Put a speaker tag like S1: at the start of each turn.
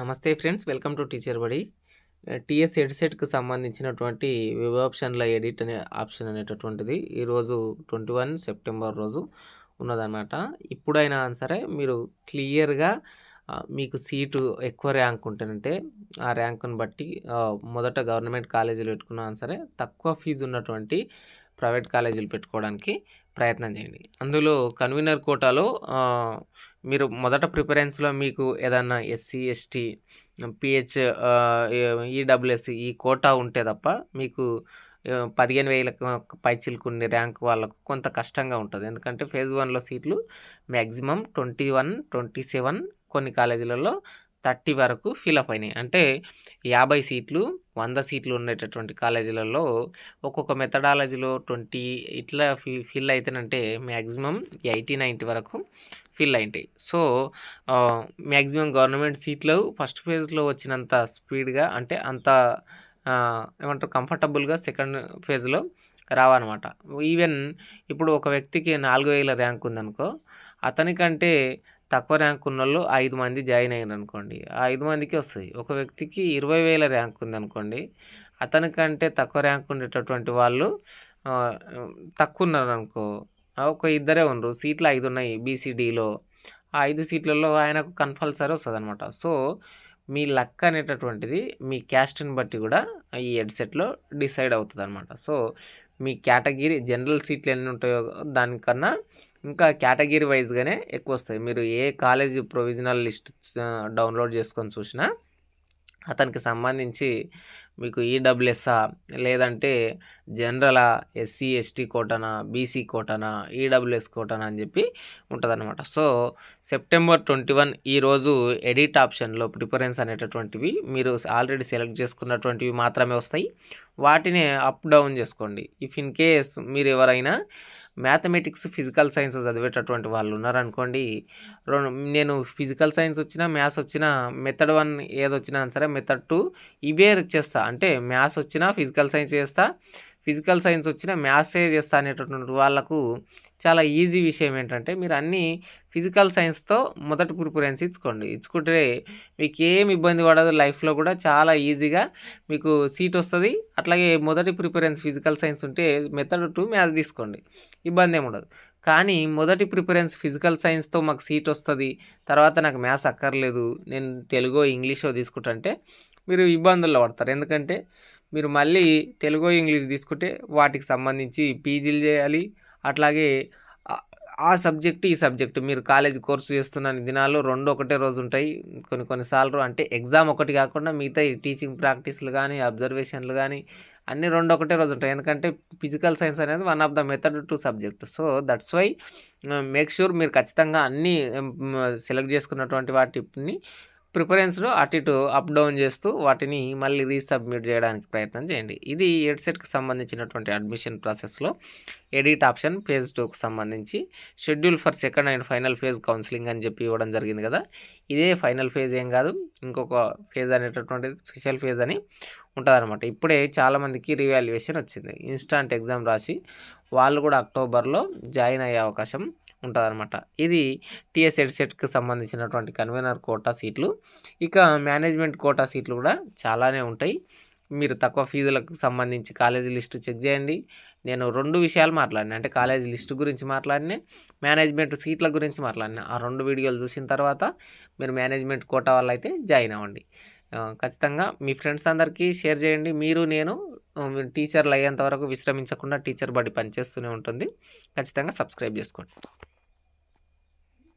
S1: నమస్తే friends welcome to teacher బడి. TS హెడ్సెట్కి సంబంధించినటువంటి వెబ్ ఆప్షన్ల ఎడిట్ అనే ఆప్షన్ అనేటటువంటిది ఈరోజు ట్వంటీ వన్ సెప్టెంబర్ రోజు ఉన్నదన్నమాట. ఇప్పుడైనా సరే మీరు క్లియర్గా మీకు సీటు ఎక్కువ ర్యాంక్ ఉంటేనంటే ఆ ర్యాంకును బట్టి మొదట గవర్నమెంట్ కాలేజీలు పెట్టుకున్నా సరే తక్కువ ఫీజు ఉన్నటువంటి ప్రైవేట్ కాలేజీలు పెట్టుకోవడానికి ప్రయత్నం చేయండి. అందులో కన్వీనర్ కోటాలో మీరు మొదట ప్రిఫరెన్స్లో మీకు ఏదన్నా ఎస్సీ ఎస్టీ పిహెచ్ ఈడబ్ల్యూఎస్సి ఈ కోటా ఉంటే తప్ప మీకు పదిహేను వేలకు పైచిలుకునే ర్యాంక్ వాళ్ళకు కొంత కష్టంగా ఉంటుంది. ఎందుకంటే ఫేజ్ వన్లో సీట్లు maximum twenty one twenty seven కొన్ని కాలేజీలలో థర్టీ వరకు ఫిలప్ అయినాయి. అంటే యాభై సీట్లు వంద సీట్లు ఉండేటటువంటి కాలేజీలలో ఒక్కొక్క మెథడాలజీలో ట్వంటీ ఇట్లా ఫి ఫిల్ అవుతానంటే మ్యాక్సిమం ఎయిటీ నైంటీ వరకు ఫిల్ అయింటాయి. సో మ్యాక్సిమం గవర్నమెంట్ సీట్లు ఫస్ట్ ఫేజ్లో వచ్చినంత స్పీడ్గా అంటే అంత ఏమంటారు కంఫర్టబుల్గా సెకండ్ ఫేజ్లో రావన్నమాట. ఈవెన్ ఇప్పుడు ఒక వ్యక్తికి నాలుగు వేల ర్యాంక్ ఉందనుకో అతనికంటే తక్కువ ర్యాంక్ ఉన్న వాళ్ళు ఐదు మంది జాయిన్ అయ్యారు అనుకోండి ఆ ఐదు మందికి వస్తుంది ఒక వ్యక్తికి ఇరవై వేల ర్యాంక్ ఉందనుకోండి అతనికంటే తక్కువ ర్యాంక్ ఉండేటటువంటి వాళ్ళు తక్కువ ఉన్నారు అనుకో ఒక ఇద్దరే ఉన్నారు సీట్లు ఐదు ఉన్నాయి బీసీడీలో ఆ ఐదు సీట్లలో ఆయనకు కన్ఫల్సరీ వస్తుంది అనమాట సో మీ లక్ అనేటటువంటిది మీ క్యాస్ట్ని బట్టి కూడా ఈ హెడ్సెట్లో డిసైడ్ అవుతుంది అనమాట సో మీ కేటగిరీ జనరల్ సీట్లు ఎన్ని ఉంటాయో దానికన్నా ఇంకా కేటగిరీ వైజ్గానే ఎక్కువ వస్తాయి. మీరు ఏ కాలేజ్ ప్రొవిజనల్ లిస్ట్ డౌన్లోడ్ చేసుకొని చూసినా అతనికి సంబంధించి మీకు ఈడబ్ల్యూఎస్ఆ లేదంటే జనరలా ఎస్సీ ఎస్టీ కోటనా బీసీ కోటనా ఈడబ్ల్యూఎస్ కోటనా అని చెప్పి ఉంటుందన్నమాట. సో సెప్టెంబర్ ట్వంటీ వన్ ఈరోజు ఎడిట్ ఆప్షన్లో ప్రిఫరెన్స్ అనేటటువంటివి మీరు ఆల్రెడీ సెలెక్ట్ చేసుకున్నటువంటివి మాత్రమే వస్తాయి. వాటిని అప్ డౌన్ చేసుకోండి. ఇఫ్ ఇన్ కేస్ మీరు ఎవరైనా మ్యాథమెటిక్స్ ఫిజికల్ సైన్స్ చదివేటటువంటి వాళ్ళు ఉన్నారనుకోండి రెండు నేను ఫిజికల్ సైన్స్ వచ్చినా మ్యాథ్స్ వచ్చినా మెథడ్ వన్ ఏది వచ్చినా సరే మెథడ్ టూ ఇవే చేస్తా. అంటే మ్యాథ్స్ వచ్చినా ఫిజికల్ సైన్స్ చేస్తా ఫిజికల్ సైన్స్ వచ్చినా మ్యాథ్సే చేస్తా అనేటటువంటి వాళ్ళకు చాలా ఈజీ విషయం ఏంటంటే మీరు అన్నీ ఫిజికల్ సైన్స్తో మొదటి ప్రిఫరెన్స్ ఇచ్చుకోండి. ఇచ్చుకుంటే మీకు ఏం ఇబ్బంది పడదు. లైఫ్లో కూడా చాలా ఈజీగా మీకు సీట్ వస్తుంది. అట్లాగే మొదటి ప్రిఫరెన్స్ ఫిజికల్ సైన్స్ ఉంటే మెథడ్ టూ మ్యాథ్స్ తీసుకోండి. ఇబ్బంది ఏమి ఉండదు. కానీ మొదటి ప్రిఫరెన్స్ ఫిజికల్ సైన్స్తో మాకు సీట్ వస్తుంది. తర్వాత నాకు మ్యాథ్స్ అక్కర్లేదు. నేను తెలుగో ఇంగ్లీషో తీసుకుంటుంటే మీరు ఇబ్బందుల్లో పడతారు. ఎందుకంటే మీరు మళ్ళీ తెలుగు ఇంగ్లీష్ తీసుకుంటే వాటికి సంబంధించి పీజీలు చేయాలి. అట్లాగే ఆ- సబ్జెక్ట్ సబ్జెక్టు ఈ సబ్జెక్టు. మీరు కాలేజ్ కోర్సు చేస్తున్న దినాలు రెండు ఒకటే రోజు ఉంటాయి. కొన్ని కొన్నిసార్లు అంటే ఎగ్జామ్ ఒకటి కాకుండా మిగతా టీచింగ్ ప్రాక్టీస్లు కానీ అబ్జర్వేషన్లు కానీ అన్ని రెండు ఒకటే రోజు ఉంటాయి. ఎందుకంటే ఫిజికల్ సైన్స్ అనేది one of the method two subject. So that's why make sure మీరు ఖచ్చితంగా అన్నీ సెలెక్ట్ చేసుకున్నటువంటి వాటిని ప్రిఫరెన్స్లో అటు ఇటు అప్ డౌన్ చేస్తూ వాటిని మళ్ళీ రీసబ్మిట్ చేయడానికి ప్రయత్నం చేయండి. ఇది ఎడ్సెట్కి సంబంధించినటువంటి అడ్మిషన్ ప్రాసెస్లో ఎడిట్ ఆప్షన్ ఫేజ్ టూకు సంబంధించి schedule for second and final phase counselling అని చెప్పి ఇవ్వడం జరిగింది కదా. ఇదే ఫైనల్ ఫేజ్ ఏం కాదు ఇంకొక ఫేజ్ అనేటటువంటిది స్పెషల్ ఫేజ్ అని ఉంటుందన్నమాట. ఇప్పుడే చాలామందికి రివాల్యుయేషన్ వచ్చింది. ఇన్స్టాంట్ ఎగ్జామ్ రాసి వాళ్ళు కూడా అక్టోబర్లో జాయిన్ అయ్యే అవకాశం ఉంటుందన్నమాట. ఇది టీఎస్ ఎడ్సెట్కి సంబంధించినటువంటి కన్వీనర్ కోటా సీట్లు. ఇక మేనేజ్మెంట్ కోటా సీట్లు కూడా చాలానే ఉంటాయి. మీరు తక్కువ ఫీజులకు సంబంధించి కాలేజీ లిస్టు చెక్ చేయండి. నేను రెండు విషయాలు మాట్లాడినా. అంటే కాలేజీ లిస్టు గురించి మాట్లాడినా మేనేజ్మెంట్ సీట్ల గురించి మాట్లాడినా. ఆ రెండు వీడియోలు చూసిన తర్వాత మీరు మేనేజ్మెంట్ కోటా వల్ల అయితే జాయిన్ అవ్వండి. ఖచ్చితంగా మీ ఫ్రెండ్స్ అందరికీ షేర్ చేయండి. మీరు నేను టీచర్లు అయ్యేంత వరకు విశ్రమించకుండా టీచర్ బడి పనిచేస్తూనే ఉంటుంది. ఖచ్చితంగా సబ్స్క్రైబ్ చేసుకోండి.